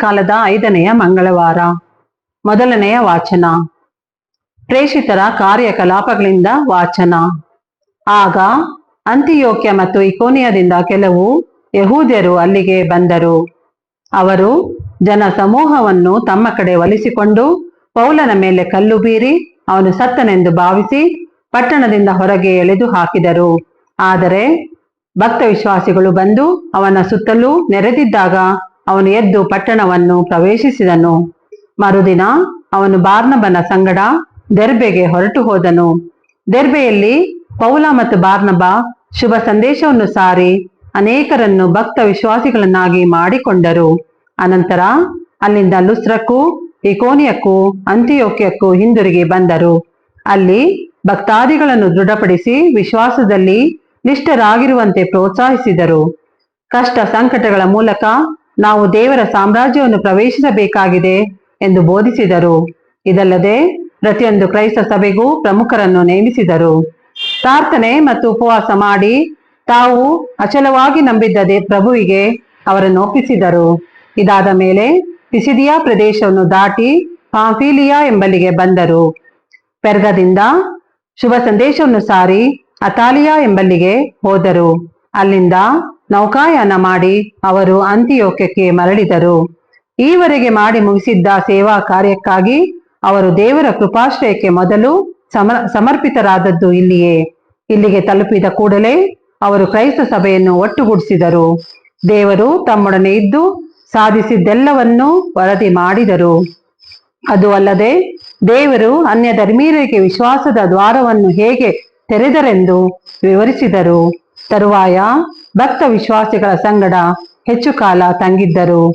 ಕಾಲದ ಐದನೆಯ ಮಂಗಳವಾರ. ಮೊದಲನೆಯ ವಾಚನ. ಪ್ರೇಷಿತರ ಕಾರ್ಯಕಲಾಪಗಳಿಂದ ವಾಚನ. ಆಗ ಅಂತಿಯೋಕ್ಯ ಮತ್ತು ಇಕೋನಿಯದಿಂದ ಕೆಲವು ಯಹೂದ್ಯರು ಅಲ್ಲಿಗೆ ಬಂದರು. ಅವರು ಜನ ಸಮೂಹವನ್ನು ತಮ್ಮ ಕಡೆ ಒಲಿಸಿಕೊಂಡು ಪೌಲನ ಮೇಲೆ ಕಲ್ಲು ಬೀರಿ ಅವನು ಸತ್ತನೆಂದು ಭಾವಿಸಿ ಪಟ್ಟಣದಿಂದ ಹೊರಗೆ ಎಳೆದು ಹಾಕಿದರು. ಆದರೆ ಭಕ್ತ ವಿಶ್ವಾಸಿಗಳು ಬಂದು ಅವನ ಸುತ್ತಲೂ ನೆರೆದಿದ್ದಾಗ ಅವನು ಎದ್ದು ಪಟ್ಟಣವನ್ನು ಪ್ರವೇಶಿಸಿದನು. ಮರುದಿನ ಅವನು ಬಾರ್ನಬನ ಸಂಗಡ ದೆರ್ಬೆಗೆ ಹೊರಟು ಹೋದನು. ದೆರ್ಬೆಯಲ್ಲಿ ಪೌಲ ಮತ್ತು ಬಾರ್ನಬ ಶುಭ ಸಂದೇಶವನ್ನು ಸಾರಿ ಅನೇಕರನ್ನು ಭಕ್ತ ವಿಶ್ವಾಸಿಗಳನ್ನಾಗಿ ಮಾಡಿಕೊಂಡರು. ಅನಂತರ ಅಲ್ಲಿಂದ ಲುಸ್ರಕ್ಕೂ ಇಕೋನಿಯಕ್ಕೂ ಅಂತ್ಯೋಕ್ಯಕ್ಕೂ ಹಿಂದಿರುಗಿ ಬಂದರು. ಅಲ್ಲಿ ಭಕ್ತಾದಿಗಳನ್ನು ದೃಢಪಡಿಸಿ ವಿಶ್ವಾಸದಲ್ಲಿ ನಿಷ್ಠರಾಗಿರುವಂತೆ ಪ್ರೋತ್ಸಾಹಿಸಿದರು. ಕಷ್ಟ ಸಂಕಟಗಳ ಮೂಲಕ ನಾವು ದೇವರ ಸಾಮ್ರಾಜ್ಯವನ್ನು ಪ್ರವೇಶಿಸಬೇಕಾಗಿದೆ ಎಂದು ಬೋಧಿಸಿದರು. ಇದಲ್ಲದೆ ಪ್ರತಿಯೊಂದು ಕ್ರೈಸ್ತ ಸಭೆಗೂ ಪ್ರಮುಖರನ್ನು ನೇಮಿಸಿದರು. ಪ್ರಾರ್ಥನೆ ಮತ್ತು ಉಪವಾಸ ಮಾಡಿ ತಾವು ಅಚಲವಾಗಿ ನಂಬಿದ್ದ ಪ್ರಭುವಿಗೆ ಅವರನ್ನು ಒಪ್ಪಿಸಿದರು. ಇದಾದ ಮೇಲೆ ಪಿಸಿದಿಯಾ ಪ್ರದೇಶವನ್ನು ದಾಟಿ ಪಾಂಫಿಲಿಯಾ ಎಂಬಲ್ಲಿಗೆ ಬಂದರು. ಪೆರ್ಗದಿಂದ ಶುಭ ಸಂದೇಶವನ್ನು ಸಾರಿ ಅತಾಲಿಯಾ ಎಂಬಲ್ಲಿಗೆ ಹೋದರು. ಅಲ್ಲಿಂದ ನೌಕಾಯಾನ ಮಾಡಿ ಅವರು ಅಂತ್ಯೋಕ್ಯಕ್ಕೆ ಮರಳಿದರು. ಈವರೆಗೆ ಮಾಡಿ ಮುಗಿಸಿದ್ದ ಸೇವಾ ಕಾರ್ಯಕ್ಕಾಗಿ ಅವರು ದೇವರ ಕೃಪಾಶ್ರಯಕ್ಕೆ ಮೊದಲು ಸಮ ಸಮರ್ಪಿತರಾದದ್ದು ಇಲ್ಲಿಯೇ. ಇಲ್ಲಿಗೆ ತಲುಪಿದ ಕೂಡಲೇ ಅವರು ಕ್ರೈಸ್ತ ಸಭೆಯನ್ನು ಒಟ್ಟುಗೂಡಿಸಿದರು. ದೇವರು ತಮ್ಮೊಡನೆ ಇದ್ದು ಸಾಧಿಸಿದ್ದೆಲ್ಲವನ್ನೂ ವರದಿ ಮಾಡಿದರು. ಅದು ಅಲ್ಲದೆ ದೇವರು ಅನ್ಯ ಧರ್ಮೀಯರಿಗೆ ವಿಶ್ವಾಸದ ದ್ವಾರವನ್ನು ಹೇಗೆ ತೆರೆದರೆಂದು ವಿವರಿಸಿದರು. ತರುವಾಯ ಭಕ್ತ ವಿಶ್ವಾಸಿಗಳ ಸಂಗಡ ಹೆಚ್ಚು ಕಾಲ ತಂಗಿದ್ದರು.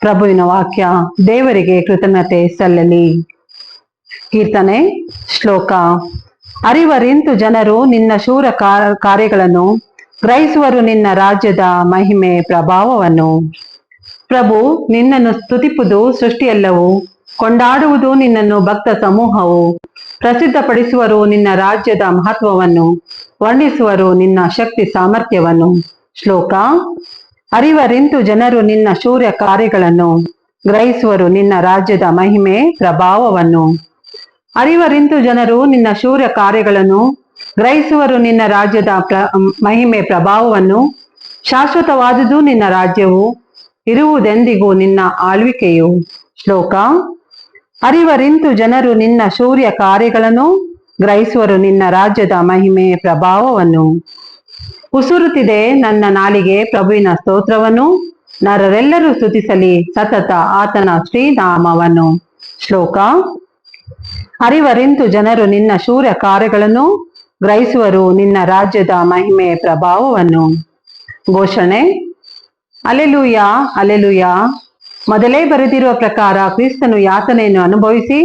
ಪ್ರಭುವಿನ ವಾಕ್ಯ, ದೇವರಿಗೆ ಕೃತಜ್ಞತೆ ಸಲ್ಲಲಿ. ಕೀರ್ತನೆ, ಶ್ಲೋಕ. ಅರಿವರಿಂತು ಜನರು ನಿನ್ನ ಶೂರ ಕಾರ್ಯಗಳನ್ನು ಗ್ರಹಿಸುವರು ನಿನ್ನ ರಾಜ್ಯದ ಮಹಿಮೆ ಪ್ರಭಾವವನ್ನು. ಪ್ರಭು, ನಿನ್ನನ್ನು ಸ್ತುತಿಪುದು ಸೃಷ್ಟಿಯೆಲ್ಲವೂ, ಕೊಂಡಾಡುವುದು ನಿನ್ನನ್ನು ಭಕ್ತ ಸಮೂಹವು. ಪ್ರಸಿದ್ಧಪಡಿಸುವರು ನಿನ್ನ ರಾಜ್ಯದ ಮಹತ್ವವನ್ನು, ವರ್ಣಿಸುವರು ನಿನ್ನ ಶಕ್ತಿ ಸಾಮರ್ಥ್ಯವನ್ನು. ಶ್ಲೋಕ, ಅರಿವರಿಂತು ಜನರು ನಿನ್ನ ಶೂರ್ಯ ಕಾರ್ಯಗಳನ್ನು, ಗ್ರಹಿಸುವರು ನಿನ್ನ ರಾಜ್ಯದ ಮಹಿಮೆ ಪ್ರಭಾವವನ್ನು. ಅರಿವರಿಂತು ಜನರು ನಿನ್ನ ಶೂರ್ಯ ಕಾರ್ಯಗಳನ್ನು, ಗ್ರಹಿಸುವರು ನಿನ್ನ ರಾಜ್ಯದ ಮಹಿಮೆ ಪ್ರಭಾವವನ್ನು. ಶಾಶ್ವತವಾದುದು ನಿನ್ನ ರಾಜ್ಯವು, ಇರುವುದೆಂದಿಗೂ ನಿನ್ನ ಆಳ್ವಿಕೆಯು. ಶ್ಲೋಕ ಅರಿವರಿಂತು ಜನರು ನಿನ್ನ ಶೌರ್ಯ ಕಾರ್ಯಗಳನ್ನು ಗ್ರಹಿಸುವರು. ನಿನ್ನ ರಾಜ್ಯದ ಮಹಿಮೆ ಪ್ರಭಾವವನ್ನು ಉಸುರುತ್ತಿದೆ. ನನ್ನ ನಾಲಿಗೆ ಪ್ರಭುವಿನ ಸ್ತೋತ್ರವನ್ನು. ನರರೆಲ್ಲರೂ ಸ್ತುತಿಸಲಿ. ಸತತ ಆತನ ಶ್ರೀನಾಮವನ್ನು. ಶ್ಲೋಕ. ಅರಿವರಿಂತು ಜನರು ನಿನ್ನ ಶೂರ್ಯ ಕಾರ್ಯಗಳನ್ನು ಗ್ರಹಿಸುವರು. ನಿನ್ನ ರಾಜ್ಯದ ಮಹಿಮೆ ಪ್ರಭಾವವನ್ನು. ಘೋಷಣೆ. Hallelujah, hallelujah. ಮೊದಲೇ ಬರೆದಿರುವ ಪ್ರಕಾರ ಕ್ರಿಸ್ತನು ಯಾತನೆಯನ್ನು ಅನುಭವಿಸಿ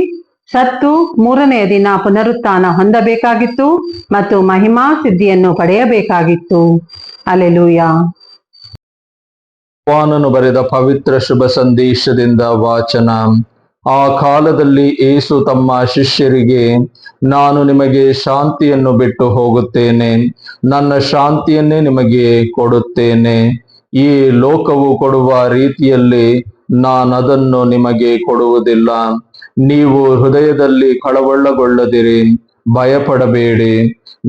ಸತ್ತು ಮೂರನೆಯ ದಿನ ಪುನರುತ್ಥಾನ ಹೊಂದಬೇಕಾಗಿತ್ತು ಮತ್ತು ಮಹಿಮಾ ಸಿದ್ಧಿಯನ್ನು ಪಡೆಯಬೇಕಾಗಿತ್ತು. ಅಲೆಲೂಯ ವಾನನು ಬರೆದ ಪವಿತ್ರ ಶುಭ ಸಂದೇಶದಿಂದ ವಾಚನ. ಆ ಕಾಲದಲ್ಲಿ ಏಸು ತಮ್ಮ ಶಿಷ್ಯರಿಗೆ, ನಾನು ನಿಮಗೆ ಶಾಂತಿಯನ್ನು ಬಿಟ್ಟು ಹೋಗುತ್ತೇನೆ, ನನ್ನ ಶಾಂತಿಯನ್ನೇ ನಿಮಗೆ ಕೊಡುತ್ತೇನೆ. ಈ ಲೋಕವು ಕೊಡುವ ರೀತಿಯಲ್ಲಿ ನಾನದನ್ನು ನಿಮಗೆ ಕೊಡುವುದಿಲ್ಲ. ನೀವು ಹೃದಯದಲ್ಲಿ ಕಳವಳ್ಳಗೊಳ್ಳದಿರಿ ಭಯಪಡಬೇಡಿ.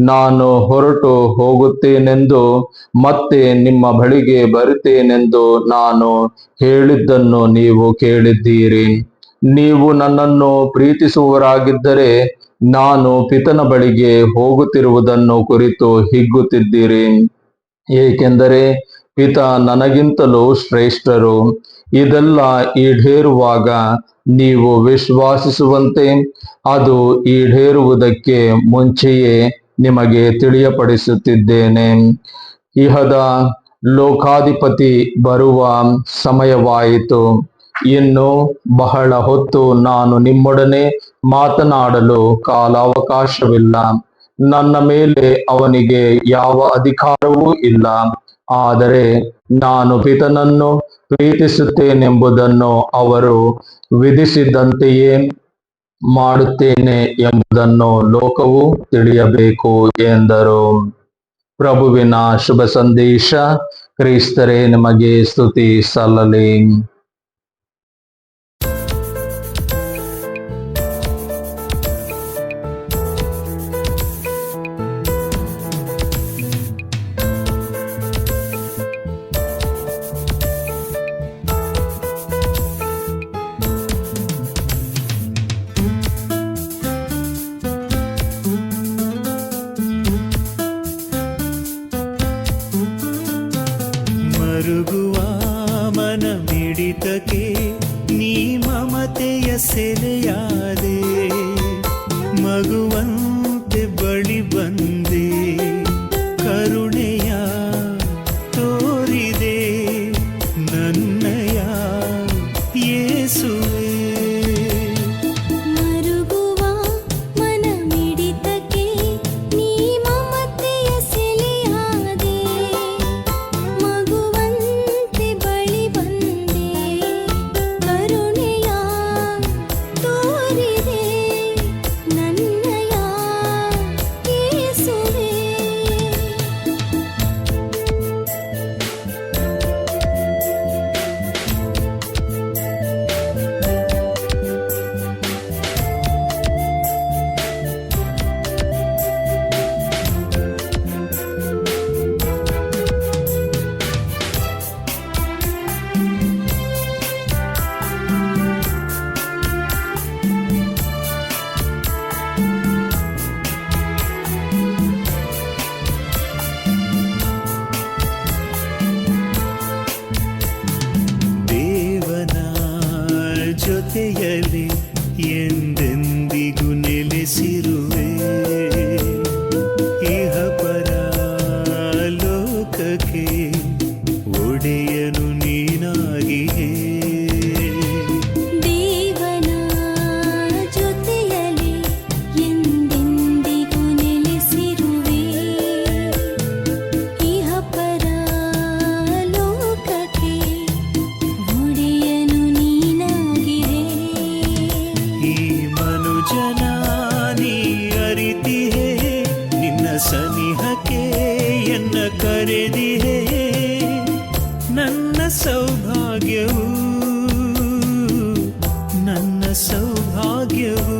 ನಾನು ಹೊರಟು ಹೋಗುತ್ತೇನೆಂದು ಮತ್ತೆ ನಿಮ್ಮ ಬಳಿಗೆ ಬರುತ್ತೇನೆಂದು ನಾನು ಹೇಳಿದ್ದನ್ನು ನೀವು ಕೇಳಿದ್ದೀರಿ. ನೀವು ನನ್ನನ್ನು ಪ್ರೀತಿಸುವವರಾಗಿದ್ದರೆ ನಾನು ಪಿತನ ಬಳಿಗೆ ಹೋಗುತ್ತಿರುವುದನ್ನು ಕುರಿತು ಹಿಗ್ಗುತ್ತಿದ್ದೀರಿ. ಏಕೆಂದರೆ ಪಿತ ನನಗಿಂತಲೂ ಶ್ರೇಷ್ಠರು. ಇದೆಲ್ಲ ಈಡೇರುವಾಗ ನೀವು ವಿಶ್ವಾಸಿಸುವಂತೆ, ಅದು ಈಡೇರುವುದಕ್ಕೆ ಮುಂಚೆಯೇ ನಿಮಗೆ ತಿಳಿಯಪಡಿಸುತ್ತಿದ್ದೇನೆ. ಇಹದ ಲೋಕಾಧಿಪತಿ ಬರುವ ಸಮಯವಾಯಿತು. ಇನ್ನು ಬಹಳ ಹೊತ್ತು ನಾನು ನಿಮ್ಮೊಡನೆ ಮಾತನಾಡಲು ಕಾಲಾವಕಾಶವಿಲ್ಲ. ನನ್ನ ಮೇಲೆ ಅವನಿಗೆ ಯಾವ ಅಧಿಕಾರವೂ ಇಲ್ಲ. ಆದರೆ ನಾನು ಪಿತನನ್ನು ಪ್ರೀತಿಸುತ್ತೇನೆಂಬುದನ್ನು ಅವರು ವಿಧಿಸಿದಂತೆಯೇ ಮಾಡುತ್ತೇನೆ ಎಂಬುದನ್ನು ಲೋಕವು ತಿಳಿಯಬೇಕು ಎಂದರು. ಪ್ರಭುವಿನ ಶುಭ ಸಂದೇಶ, ಕ್ರೈಸ್ತರೇ, ನಿಮಗೆ ಸ್ತುತಿ ಸಲ್ಲಲಿ. ನಲುಗುವ ಮನ ಮಿಡಿತಕ್ಕೆ ನೀ ಮಮತೆಯ ಸೆಲೆಯಾದೆ. ಮಗುವಂತೆ ಬಳಿ ಬಂದೆ ಕರುಣೆಯ ತೋರಿದೆ. ನನ್ನ செயலே என் ಸ್ನೇಹಕ್ಕೆ ಎನ್ನ ಕರೆದಿಹೆ ನನ್ನ ಸೌಭಾಗ್ಯವು ನನ್ನ ಸೌಭಾಗ್ಯವು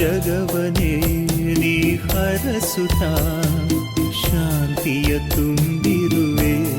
ಜಗವನೇ ನೀ ಹರಸುತ್ತಾ ಶಾಂತಿಯ ತುಂಬಿರುವೆ.